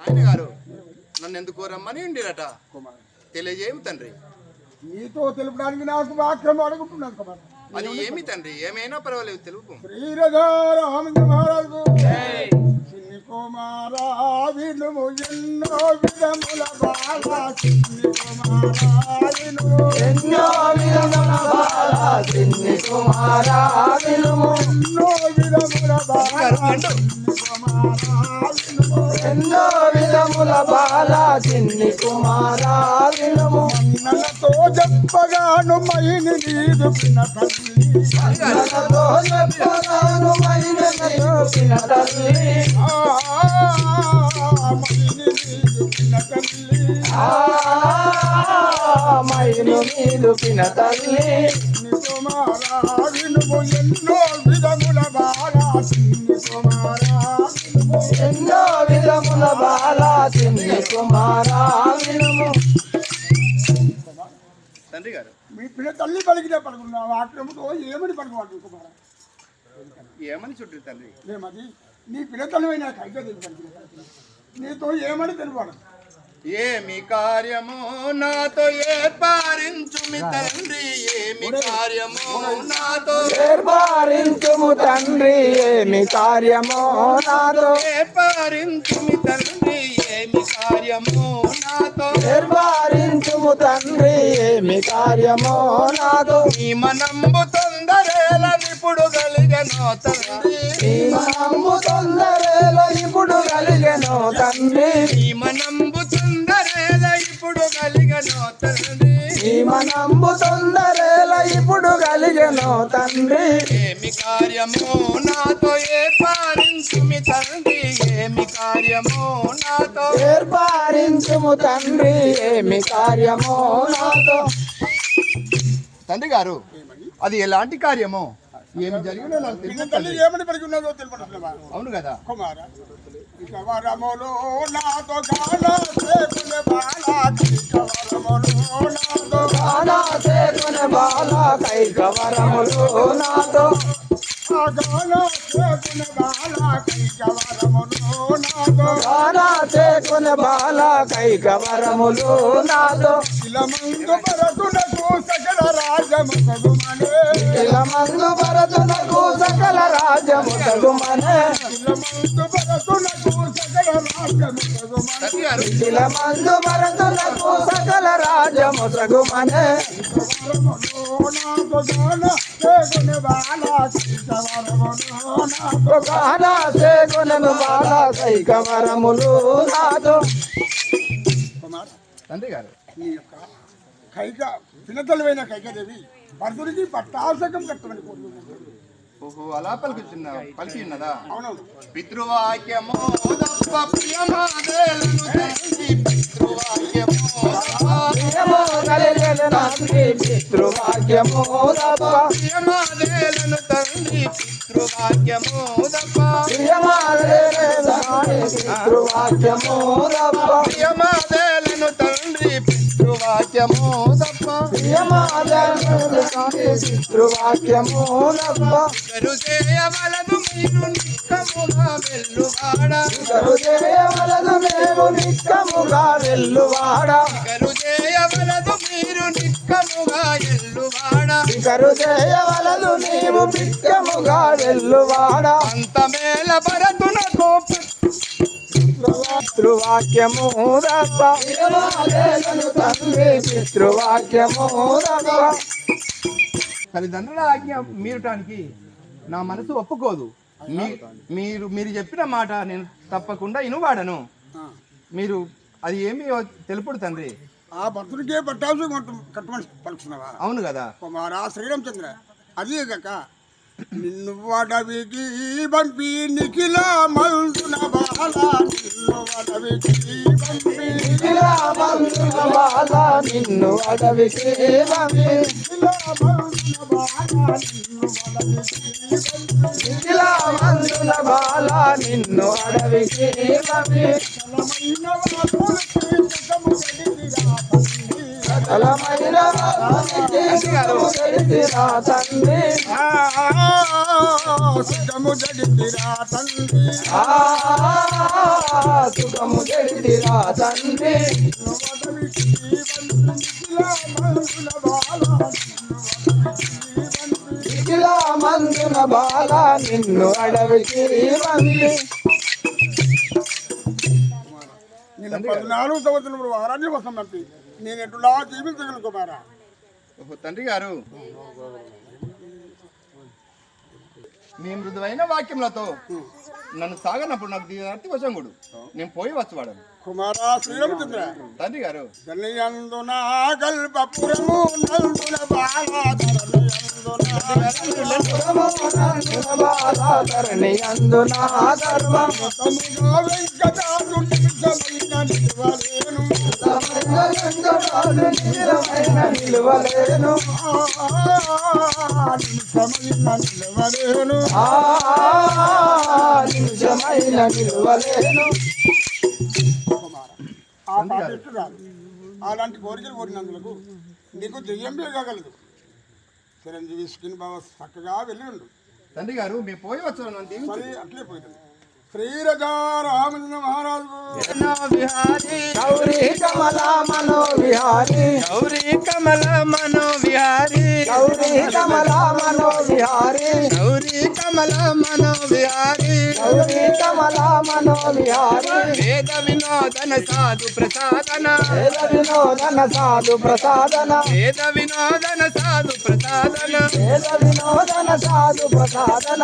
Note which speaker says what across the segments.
Speaker 1: ఆయన గారు నన్ను ఎందుకు రమ్మని ఉండిరట?
Speaker 2: కుమార్
Speaker 1: తెలియజేయము తండ్రి.
Speaker 2: నీతో తెలుపడానికి నాకు వాక్యం అడుగుతున్నాను కుమార్.
Speaker 1: అది ఏమి తండ్రి? ఏమైనా పర్వాలేదు తెలుపు.
Speaker 2: శ్రీరథారామచంద్ర మహారాజు కుమారా వినుము ఎన్నో విధముల బాల చిన్ని కుమారా వినుము
Speaker 3: ఎన్నో విధముల బాల చిన్ని కుమారా వినుము
Speaker 2: ఎన్నో విధముల బాల చిన్ని కుమారా వినుము
Speaker 3: ఎన్నో విధముల బాల చిన్ని కుమారా వినుము
Speaker 2: నన్నతో చెప్పగాను మైని నీదు పిన తల్లి.
Speaker 3: మనతో చెప్పగాను మైన చూపిన తల్లి.
Speaker 2: ఆ, మైని నీదు పిన తల్లి.
Speaker 3: ఆ మైను మీదు పిన తల్లి.
Speaker 2: చిన్ని కుమారా వినుము ఎన్నో విధముల బాల చిన్ని కుమారా. వినుము
Speaker 3: ఎన్నో విధముల బాల చిన్ని కుమారా వినుము
Speaker 1: తండ్రి గారు
Speaker 2: మీ పిల్ల తల్లి పలికితే పలుకున్నా వాక్యముతో ఏమని పలుకోవాలి కుమారా
Speaker 1: ఏమని చుట్టూ తండ్రి?
Speaker 2: ఏమది? నీ పిల్ల తల్లి నాకు అయితే తెలియదు నీతో ఏమని తెలిపాడు
Speaker 1: ఏమి కార్యము నాతో ఏర్పారించు మీ తండ్రి. ఏమి కార్యము నాతో
Speaker 3: ఏర్పారించుము తండ్రి. ఏమి కార్యమో నాతో
Speaker 1: ఏర్పారించు మీ తండ్రి. ఏమి కార్యము నాతో?
Speaker 3: నిర్వారించుము తండ్రి ఏమి కార్యమో నాతో?
Speaker 1: నీ మనంబు తొందరేల నిపుడు కలిగను తండ్రి.
Speaker 3: ఈ మనము తొందరలో ఇప్పుడు కలిగెను తండ్రి.
Speaker 1: నీ మనంబు ఇప్పుడు కలిగను తండ్రి.
Speaker 3: ఈ మనంబు తొందరలో ఇప్పుడు కలిగెను తండ్రి.
Speaker 1: ఏమి కార్యము నాతో ఏర్పారించు మీ తండ్రి. ఏమి కార్యము నాతో
Speaker 3: ఏర్పారించుము తండ్రి. ఏమి కార్యమో నాతో.
Speaker 1: తండ్రి గారు అది ఎలాంటి కార్యమో? ఏమి జరిగిందో నాకు తెలియదు.
Speaker 2: ఏమని ఉన్నదో
Speaker 1: అవును కదా.
Speaker 2: కుమార ఇక వరములు నాతో గాన చేకునే బాల ఇక వరములు నాతో
Speaker 3: బాలా చేకునే బాలా కైకవరములు నాతో
Speaker 2: ఆ గాన చేకునే బాల ఇక వరములు నాతో
Speaker 3: బాలా చేకునే బాలా కైకవరములు నాతో
Speaker 2: ఇలమందు భరతునకు సకల రాజము సగుమనే
Speaker 3: ఇలమందు భరతునకు సకల రాజము తగుమనే
Speaker 2: ఇలమందు భరతునకు సకల రాజము సగుమనే
Speaker 1: తండ్రి గారు
Speaker 3: ఇలమందు భరతునకు సకల రాజము తగుమనే
Speaker 2: వరములు నాతో గాన చేకునే బాల ఇక వరములు నాతో
Speaker 3: బాలా చేకునను బాలా నాతో
Speaker 1: తండ్రి గారు
Speaker 2: యొక్క కైక పినతలమైన కైకదేవి భర్తుడికి పట్టాసకం కట్టమని కోరుకుంటున్నాను
Speaker 1: ఓహో అలా పలుకుతున్న పలికి ఉన్నదా
Speaker 2: అవునవును
Speaker 1: పితృవాక్యమో పితృవాక్యమో
Speaker 3: పితృవాక్యమో తప్ప
Speaker 1: ప్రియమాదేలను తండ్రి పితృవాక్యము దప్ప
Speaker 3: పితృవాక్యము తప్ప
Speaker 1: ప్రియమాదేలను తండ్రి పితృవాక్యము దప్ప
Speaker 3: పితృవాక్యము తప్ప
Speaker 1: కరు చేయవలదు మీరు నిక్కముగా వెల్లువాడ.
Speaker 3: కరు చేయవలదు మేము నిక్కముగా వెల్లువాడ.
Speaker 1: మీరు నిక్కముగా ఎల్లువాడ.
Speaker 3: కరు చేయవలదు నీవు నిక్కముగా వెల్లువాడ
Speaker 1: అంత మేల భరతునకు
Speaker 3: పితృవాక్యము తప్ప తండ్రి పితృవాక్యము తప్ప
Speaker 1: తల్లిదండ్రుల ఆజ్ఞ మీరటానికి నా మనసు ఒప్పుకోదు. మీ- మీరు మీరు చెప్పిన మాట నేను తప్పకుండా ఇనువాడను. మీరు అది ఏమి తెలుపుడు తండ్రి?
Speaker 2: ఆ భక్తుడికే కట్ట- కట్టమని పలుకుతున్నావా?
Speaker 1: అవును కదా.
Speaker 2: కుమారా శ్రీరామచంద్ర అదే కాక నిన్ను అడవికి పంపి నిఖిల మందున బాల నిన్ను పంపి
Speaker 3: బాల నిన్ను అడవికి పంపి
Speaker 2: నిఖిల మందున బాల నిన్ను
Speaker 3: బాల పంపి.
Speaker 2: తండ్రి.
Speaker 3: సుఖము కలిగిన తండ్రి
Speaker 2: సుఖము జడితిరా తండ్రి
Speaker 3: సుఖము తండ్రి మందున బాల నిన్ను అడవికి వంది
Speaker 2: పద్నాలుగు సంవత్సరం అరణ్య కోసం పంపి. నేను ఎటులా జీవించగలను కుమారా?
Speaker 1: ఓహో, తండ్రి గారు. మీ మృదువైన వాక్యములతో నన్ను సాగనప్పుడు నాకు దీని వశంగుడు నేను పోయి వచ్చవాడను
Speaker 2: కుమారా శ్రీరామచంద్ర
Speaker 1: తండ్రి గారు
Speaker 2: ధనయందున కల్పపురము నందుల బాలాధరణయందున నిలవలేను
Speaker 3: నిలువలేను
Speaker 2: నిలవలేను
Speaker 3: నిలువలేను.
Speaker 2: ఆ రాదు. అలాంటి కోరికలు కోరినందులకు నీకు దెయ్యం కాగలదు. చిరంజీవి స్కిన్ బాబా చక్కగా వెళ్ళి ఉండు
Speaker 1: తండ్రి గారు మేము పోయి వచ్చాను
Speaker 2: మరి అట్లే పోయింది శ్రీరజా రామచంద్ర మహారాజు
Speaker 1: విహారీ
Speaker 3: గౌరీ కమల మనో విహారీ
Speaker 1: గౌరీ కమల మనో విహారీ
Speaker 3: గౌరీ కమల మనో విహారీ
Speaker 1: గౌరీ కమల మనో విహారీ
Speaker 3: గౌరీ కమల మనో విహారీ
Speaker 1: వేద వినోదన సాధు ప్రసాదన
Speaker 3: వేద వినోదన సాధు ప్రసాదన
Speaker 2: వేద వినోదన సాధు ప్రసాదన
Speaker 3: వేద వినోదన సాధు ప్రసాదన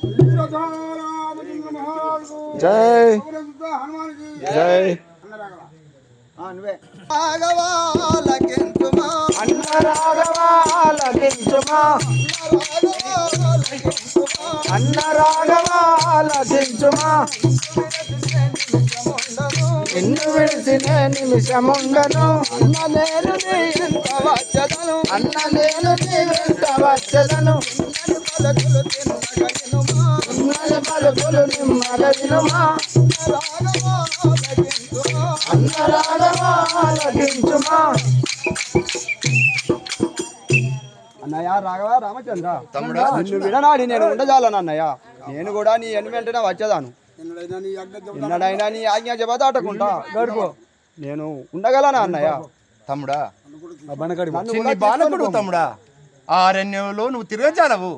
Speaker 2: శ్రీరథారామచంద్ర మహారాజు
Speaker 3: అన్న రాఘవాలకించుమా అన్న రాఘవాలకించుమా నిన్ను విడిచిన నిమిషముండను. అన్న నేను నీ ఎంత వచ్చదను అన్న నేను నీ ఎంత వచ్చదను పలుకులు వినుమా రాఘవాలకించుమా
Speaker 4: అన్నయ్య రాఘవ రామచంద్ర.
Speaker 1: తమ్ముడా.
Speaker 4: నిన్ను విడనాడి నేను ఉండజాలను అన్నయ్య. నేను కూడా నీ ఎన్ని వెంటనే వచ్చేదాను.
Speaker 2: ఎన్నడైనా నీ ఆజ్ఞ
Speaker 4: జబదాటకుండా గడుపు. నేను ఉండగలనా అన్నయ్య?
Speaker 1: తమ్ముడా
Speaker 4: బనకడి
Speaker 1: చిన్ని బాలకుడు తమ్ముడా. ఆ అరణ్యంలో నువ్వు తిరగజాలవు.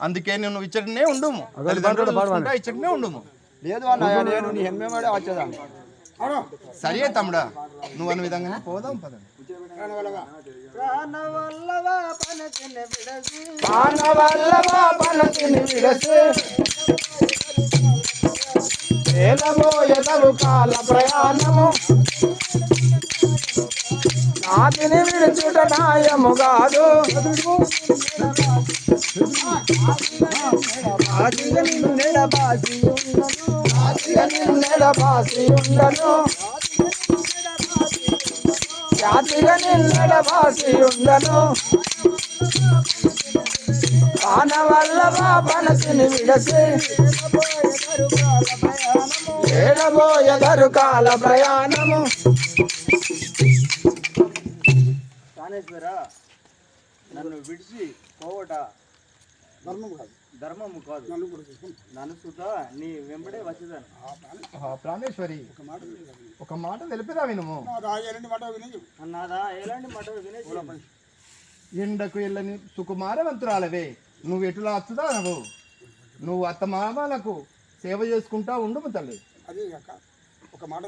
Speaker 1: అందుకే నువ్వు ఇచ్చటనే ఉండుము. తల్లిదండ్రులు ఇచ్చటనే ఉండుము.
Speaker 4: లేదు అన్నయ్య నేను నీ ఎమ్మెమడే వచ్చేదాను.
Speaker 1: సరే తమ్ముడా నువ్వు అన్న విధంగానే పోదాం పదండి
Speaker 3: వేలబోయదరు కాల ప్రయాణము నాతిని విడుచుట న్యాయము కాదు నాతిగా ఉండను జాతిగా నిన్నెడబాసి ఉండను పానవల్లభ పనసిని విడసి. ఏడబోయదరు కాల ప్రయాణము.
Speaker 4: నన్ను విడిచి పోవట
Speaker 2: ధర్మం కాదు.
Speaker 4: ధర్మము కాదు.
Speaker 2: నన్ను కూడా తీసుకుని
Speaker 4: నన్ను సుత నీ వెంబడే వచ్చేదాను
Speaker 1: ఆ ప్రాణేశ్వరి
Speaker 2: ఒక మాట.
Speaker 1: ఒక మాట తెలిపిదా వినుము
Speaker 2: నా రాజాలని మాట వినదు
Speaker 4: అన్నాదా ఎలాంటి మాట వినేసి
Speaker 1: ఎండకు వెళ్ళని సుకుమారవంతురాలవే. నువ్వు ఎటులా వచ్చుదా నువ్వు? నువ్వు అత్త మామలకు సేవ చేసుకుంటా ఉండుము తల్లి.
Speaker 2: అదే ఒక మాట.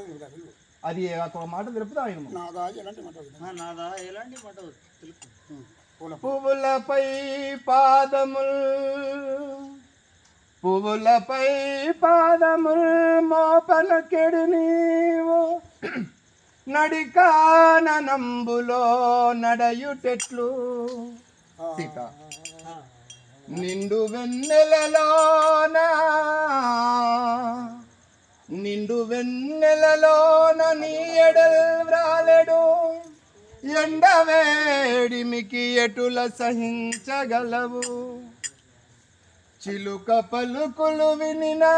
Speaker 1: అది ఒక మాట తెలుపుదా వినుము
Speaker 2: నా రాజు ఎలాంటి మాట
Speaker 4: నాదా ఎలాంటి మాట తెలుపు
Speaker 1: పువ్వులపై పాదముల్ పువ్వులపై పాదముల్ మోపన కెడు నీవు. నడికానంబులో నడయుటెట్లు. సీత. నిండు వెన్నెలలోన నిండు వెన్నెలలోన నీ ఎడల్ వ్రాలెడు. ఎండవేడిమికి ఎటుల సహించగలవు? చిలుక పలుకులు వినినా?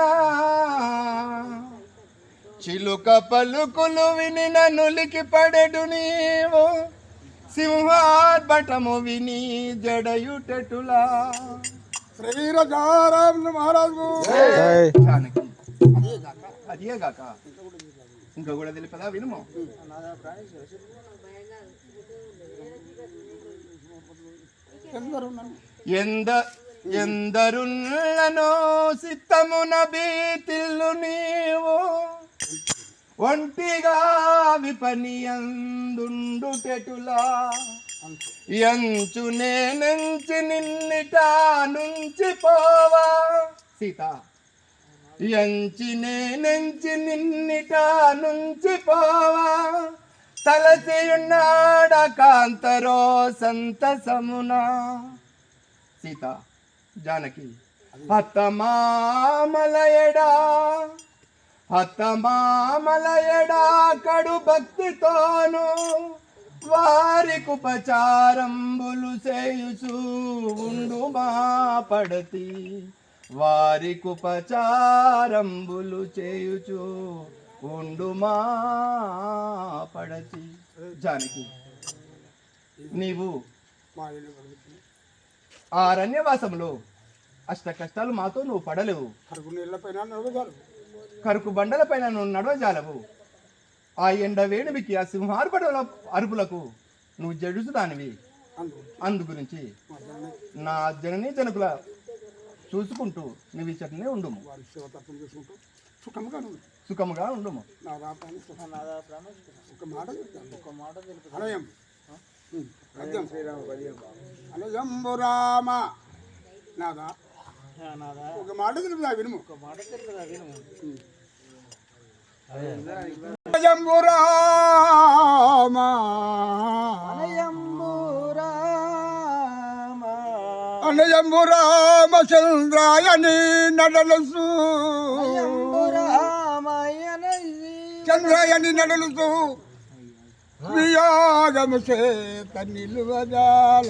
Speaker 1: చిలుక పలుకులు వినిన నులికి పడెడు నీవు? సింహార్భటము విని జడయుటటులా?
Speaker 2: శ్రీరజారామ మహారాజు!
Speaker 1: జానకి అదే గాక. ఇంకా కూడా తెలిపదా? వినుము. ఎంద ఎందరున్నో సిత్తమున బీతిల్లు నీవు. ఒంటిగా విపనియందుండుటెటులా. ఎంచు నేనుంచి నిన్నిటా నుంచి పోవా సీత. ఎంచి నేనుంచి నిన్నిట నుంచి పోవా? తలసి ఉన్నాడ కాంతరో సంతసమునా? సీత జానకి హతమామలయడా హతమామలయడా కడు భక్తితోను వారికి ఉపచారంబులు చేయుచు ఉండు మా పడతి? వారికి ఉపచారంబులు చేయుచు ఉండు మా పడతి జానకి నీవు. ఆ అరణ్యవాసంలో అష్ట కష్టాలు మాతో నువ్వు పడలేవు. కరుకు బండల పైన నువ్వు నడవజాలవు. ఆ ఎండ వేడిమికి ఆ సింహార్పడల అరుపులకు నువ్వు జడుసుదానివి
Speaker 2: అందు
Speaker 1: అందు గురించి నా జననీ జనకుల చూసుకుంటూ నువ్వు ఇచ్చటనే ఉండుము.
Speaker 2: వారి శివతత్వం చేసుకుంటూ సుఖంగా
Speaker 1: సుఖముగా ఉండుము.
Speaker 2: నా రాపాన్ని ఒక మాట చెప్తాను. ఒక మాట అనయం అనయంబు రామ. నాదా? ఒక మాట తెలుపుదా వినుము? ఒక మాట తెలుపుదా వినుము? అనయంబు రామ. అయ్యంబు రామచంద్రాయని నడలసు. చంద్రాయని నడలుసు. వియోగము చేత నిలువజాల.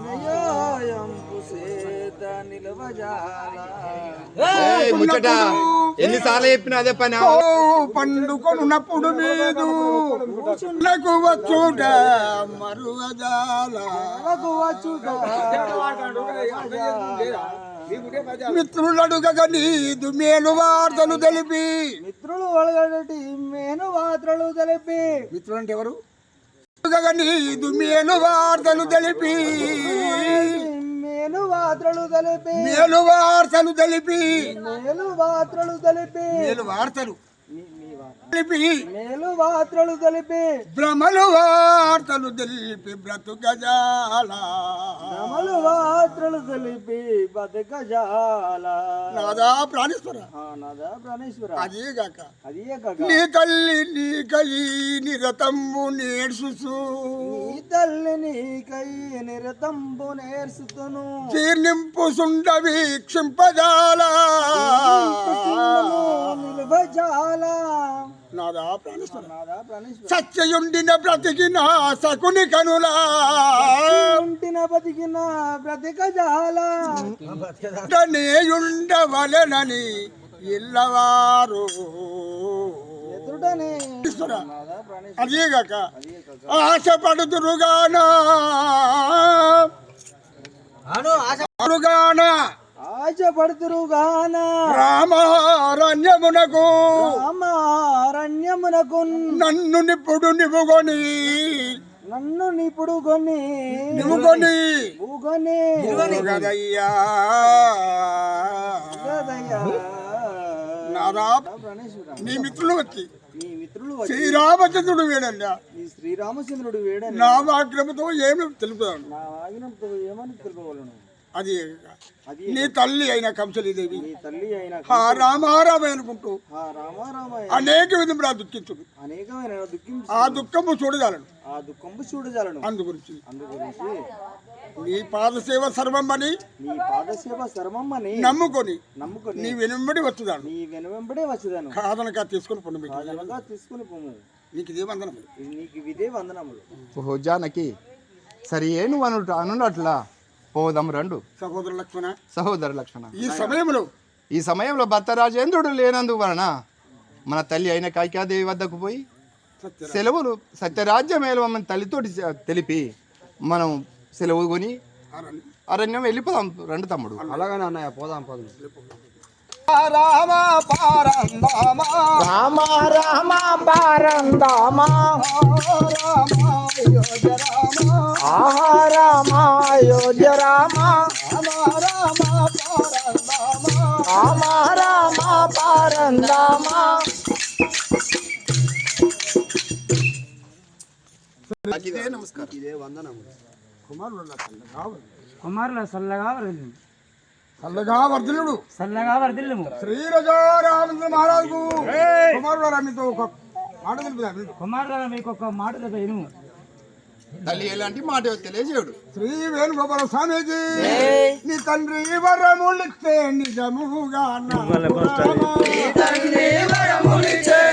Speaker 1: వియోగము ఏయ్, ముచ్చట ఎన్నిసార్లు చెప్పినా అదే పని?
Speaker 2: ఓ పండుకొనున్నప్పుడు మీదు నాకు వచ్చుట మరువజాల. మిత్రులడుగగ నీదు మేలు వార్తలు తెలిపి.
Speaker 5: మిత్రులు ఒలగడటి మేను వాత్రలు తెలిపి.
Speaker 2: మిత్రులు అంటే ఎవరు? అడుగగ నీదు మేలు వార్తలు తెలిపి.
Speaker 5: మేను వాత్రలు తెలిపి.
Speaker 2: మేలు వార్తలు తెలిపి.
Speaker 5: మేలు వాత్రలు తెలిపి.
Speaker 2: మేలు వార్తలు తెలిపి
Speaker 5: మేలు వాత్రలు తెలిపి
Speaker 2: భ్రమలు వార్తలు తెలిపి బ్రతుకజాల
Speaker 5: అమలు వాత్రలు తెలిపి బతకజాల
Speaker 2: నాదా ప్రాణేశ్వర.
Speaker 5: నాదా ప్రాణేశ్వర.
Speaker 2: అదే గాక
Speaker 5: అదే కాక.
Speaker 2: నీ తల్లి నీ కయి నిరతంబు నేర్చుసు
Speaker 5: ఈ తల్లి నీకై నిరతంబు నేర్చుతును.
Speaker 2: తీర్నింపు సుండ వీక్షింపజాల
Speaker 5: నిలువజాల
Speaker 2: నాదా ప్రాణేశ్వర సత్యయుండిన బ్రతికిన సకుని కనులా.
Speaker 5: ఉంటిన బతికిన బ్రతికజాల
Speaker 2: నేయుండవలెనని ఇల్లవారు. అదేగాక ఆశపడుతురుగానా ఆశపడుగాన
Speaker 5: ఆశపడుతురుగాన
Speaker 2: రామారణ్యమునకు
Speaker 5: రామారణ్యమునకు
Speaker 2: నన్ను నిప్పుడు నివుగొని.
Speaker 5: నన్ను నిపుడు కొని
Speaker 2: నివుగొని.
Speaker 5: ఊగొని
Speaker 2: గదయ్యా.
Speaker 5: గదయ్యా.
Speaker 2: నారా
Speaker 5: ప్రాణేశ్వర
Speaker 2: నీ మిత్రులు వచ్చి. శ్రీరామచంద్రుడు వేడండి.
Speaker 5: నీ శ్రీరామచంద్రుడు వేడని
Speaker 2: నా వాక్యముతో ఏమి తెలుపుతాను?
Speaker 5: నా ఆగినంతో ఏమని
Speaker 2: అది
Speaker 5: అది
Speaker 2: నీ తల్లి అయిన కంసలీదేవి.
Speaker 5: నీ తల్లి అయిన
Speaker 2: ఆ రామారామ అనుకుంటూ
Speaker 5: ఆ రామారామ
Speaker 2: అనేక విధములా దుఃఖించుడు
Speaker 5: అనేకమైన దుఃఖించి
Speaker 2: ఆ దుఃఖము చూడగలను
Speaker 5: ఆ దుఃఖంపు చూడజాలను
Speaker 2: అందు గురించి
Speaker 5: అందు గురించి
Speaker 2: నీ పాదసేవ సర్వం అని
Speaker 5: నీ పాదసేవ సర్వమ్మని
Speaker 2: నమ్ముకొని
Speaker 5: నమ్ముకొని
Speaker 2: నీ వెనుంబడి వచ్చుదాను.
Speaker 5: నీ వెనువెంబడే వచ్చేదాను.
Speaker 2: కాదనక తీసుకొని పొండు మీకు.
Speaker 5: కాదనగా తీసుకుని పోము
Speaker 2: నీకు ఇదే వందనం
Speaker 5: ఇది నీకు ఇదే వందనములు.
Speaker 1: ఓహో జానకి సరి ఏను అను అనున్నట్లా? పోదాం రండు.
Speaker 2: సహోదర లక్ష్మణ
Speaker 1: సహోదర లక్షణ.
Speaker 2: ఈ సమయంలో.
Speaker 1: ఈ సమయంలో భర్త రాజేంద్రుడు లేనందు వలన మన తల్లి అయిన కైకాదేవి వద్దకు పోయి
Speaker 2: సత్య
Speaker 1: సెలవులు సత్యరాజ్యం ఏలవమని తల్లితోటి తెలిపి మనం సెలవు కొని అరణ్యం. వెళ్ళిపోదాం రండి తమ్ముడు.
Speaker 4: అలాగనే అన్నయ్య పోదాం పోదాం.
Speaker 2: రామ పారందామ.
Speaker 3: రామ రామ పారందామ.
Speaker 2: రామ యోజ రామ
Speaker 3: ఆహా రామ. అయోధ్య రామ.
Speaker 2: రామ రామ పారందామ
Speaker 3: రామ రామ పారందామ
Speaker 1: నమస్కారం
Speaker 4: ఇదే
Speaker 2: చల్లగా
Speaker 6: కుమారుల చల్లగా వర్ధిల్లు
Speaker 2: చల్లగా వర్ధనుడు
Speaker 6: చల్లగా వర్ధిల్లుము
Speaker 2: శ్రీ రామచంద్ర మహారాజుకు. కుమారుడు రామితో ఒక మాట తెలుపుదాం
Speaker 6: కుమారుల మీకు ఒక మాట చెప్పేను
Speaker 1: తల్లి ఎలాంటి మాట తెలియజేయడు.
Speaker 2: శ్రీ వేణుగోపాల స్వామీజీ నీ తండ్రి వరములిస్తే నిజముగా నాకు రామ.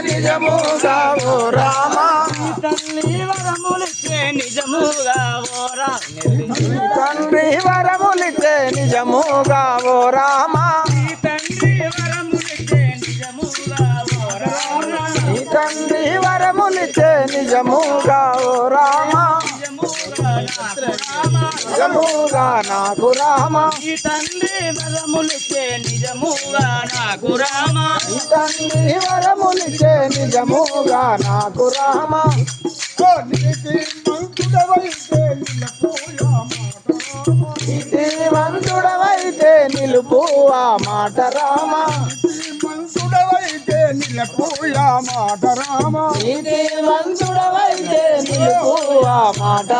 Speaker 3: నిజముగా ఓ రామ.
Speaker 6: తల్లి నిజముగా
Speaker 3: తండ్రి వరములిచ్చే నిజముగా ఓ రామ.
Speaker 6: తండ్రి నిజముగా
Speaker 3: తండ్రి నిజముగా నిజముగా నాకు రామ.
Speaker 6: ఈ తండ్రి వరములిచ్చే నిజముగా నాకు రామ.
Speaker 3: నీ తండ్రి వరములిచ్చే నిజముగా నాకు రామ.
Speaker 2: నీతి మంతుడవైతే
Speaker 3: నిలుపు ఆ మాట రామ.
Speaker 2: మంతుడవైతే నిలపోయా మాట రామ
Speaker 3: నీతివంతుడవైతే నిలుపు ఆ మాట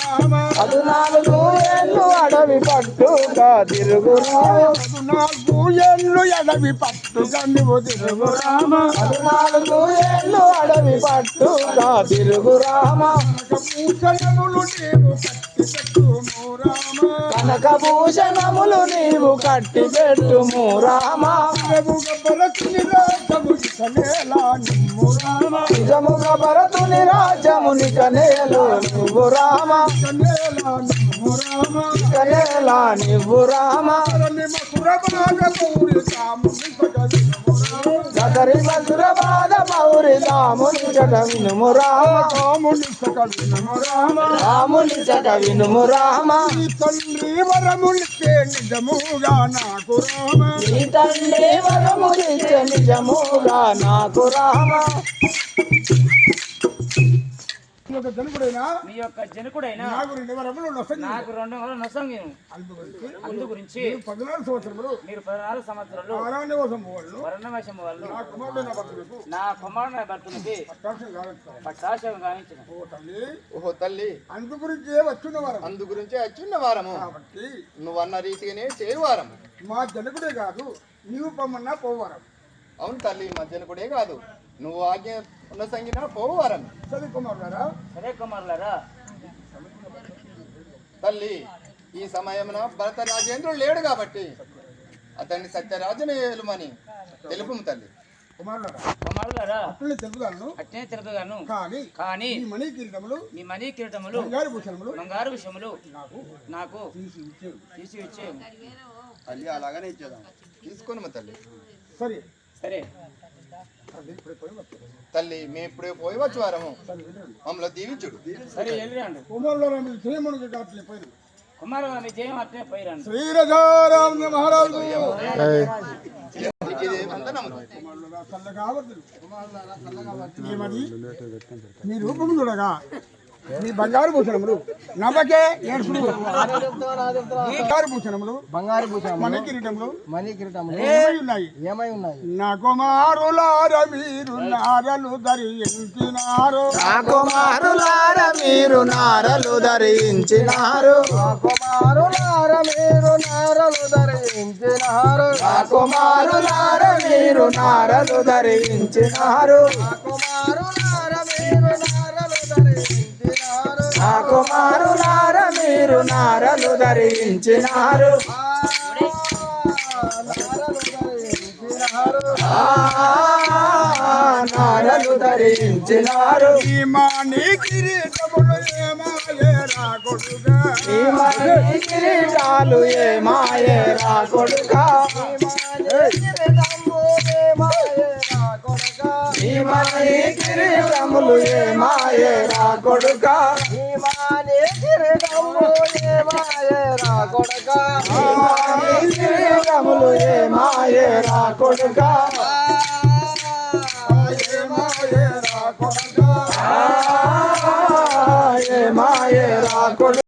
Speaker 3: రామ పద్నాలుగు ఏళ్ళు అడవి పట్టుగా తిరుగురావు
Speaker 2: పద్నాలుగు ఏళ్ళు ఎడవి పట్టు కన్నుబోతులేవు రామ
Speaker 3: పద్నాలుగు ఏళ్ళు అడవి పట్టుగా
Speaker 2: నీవు కట్టి పెట్టుము రామ
Speaker 3: కనకభూషణములు నీవు కట్టి పెట్టుము రామ. నిజముగా భరతుని రాజముని కనేలు నువ్వు రామ.
Speaker 2: కనేలా నిమ్ము రామ.
Speaker 3: కనేలా నువ్వు రామ.
Speaker 2: మధుర
Speaker 3: బాధ మౌరి రాముని చట వినుము రామ.
Speaker 2: కాముని సగదినము రామ.
Speaker 3: రాముని చట వినుము రామ.
Speaker 2: ఈ తండ్రి వరములిస్తే నిజముగా నాకు రామ.
Speaker 3: నీ తండ్రి నిజముగా నాకు రామ.
Speaker 2: ఈ యొక్క జనకుడైనా
Speaker 6: మీ యొక్క జనకుడైన
Speaker 2: నాకు రెండు వరములు నొసగి
Speaker 6: నాకు రెండు వందల నొసంగి అందు గురించి
Speaker 2: పద్నాలుగు సంవత్సరములు
Speaker 6: మీరు పద్నాలుగు సంవత్సరాలు
Speaker 2: కోసం వాళ్ళు
Speaker 6: వర్ణవేషం వాళ్ళు
Speaker 2: నా భక్తులకు
Speaker 6: నా
Speaker 2: కావచ్చు
Speaker 6: పట్టాశం గావించిన
Speaker 2: ఓ తల్లి
Speaker 1: ఓహో తల్లి
Speaker 2: అందు గురించే వచ్చిన వరం
Speaker 1: అందు గురించే వచ్చిన్న వారము.
Speaker 2: కాబట్టి
Speaker 1: నువ్వన్న రీతిగానే చేయవారము.
Speaker 2: మా జనకుడే కాదు నీవు పొమ్మన్నా పోవారం.
Speaker 1: అవును తల్లి మధ్యన కాదు. నువ్వు ఆజ్ఞ ఉన్న సంగిన పోవారం
Speaker 2: సరి కుమారులారా
Speaker 6: సరే కుమారులారా
Speaker 1: తల్లి ఈ సమయమున భరత రాజేంద్రుడు లేడు కాబట్టి అతన్ని సత్యరాజును ఏలుమని తెలుపుము తల్లి.
Speaker 6: అట్నే తెలుపుగాను
Speaker 2: కానీ మణి కిరీటములు
Speaker 6: మీ కిరీటములు
Speaker 2: బంగారు
Speaker 6: విషయములు
Speaker 2: నాకు
Speaker 6: నాకు
Speaker 2: తీసి ఇచ్చేవి.
Speaker 6: తీసి ఇచ్చే
Speaker 4: తల్లి అలాగనే ఇచ్చేదాం.
Speaker 1: తీసుకొని తల్లి.
Speaker 2: సరే.
Speaker 6: సరే.
Speaker 2: తల్లి
Speaker 1: మేము ఇప్పుడే పోయి వచ్చి వారము. మమ్మల్ని దీవించుడు.
Speaker 6: సరే వెళ్ళిరండి
Speaker 2: కాట్లే
Speaker 6: మీ జయం అట్నే పోయిరండి.
Speaker 2: శ్రీరజారామ మహారాజు. రూపము చూడగా మీ బంగారు భూషణములు నవ్వకే ఏడుపుడు బంగారు భూషణములు
Speaker 3: బంగారు భూషణం
Speaker 2: మణి కిరీటములు
Speaker 3: మణి కిరీటము
Speaker 2: ఏమై ఉన్నాయి?
Speaker 3: ఏమై ఉన్నాయి?
Speaker 2: నా కుమారులార మీరు నారలు ధరించినారు.
Speaker 3: నా కుమారులార మీరు నారలు ధరించినారు. నా కుమారులార మీరు నారలు ధరించినారు. నా కుమారులార మీరు నారలు ధరించినారు. నా నా కుమారులార మీరు నారలు ధరించినారు. ఆ, నారలు ధరించినారు.
Speaker 2: ఈ మాని కిరీటములు ఏమాయే రాకొడుగా
Speaker 3: ఈ మణి కిరీటాలు ఏ మాయే రా కొడుకా? ఈ మణి నీ కిరీటములు ఏ మాయేరా కొడుక? నీ కిరీటములు ఏ మాయేరా కొడుక? నీ కిరీటములు ఏ మాయేరా కొడుక? ఏ మాయేరా కొడుక?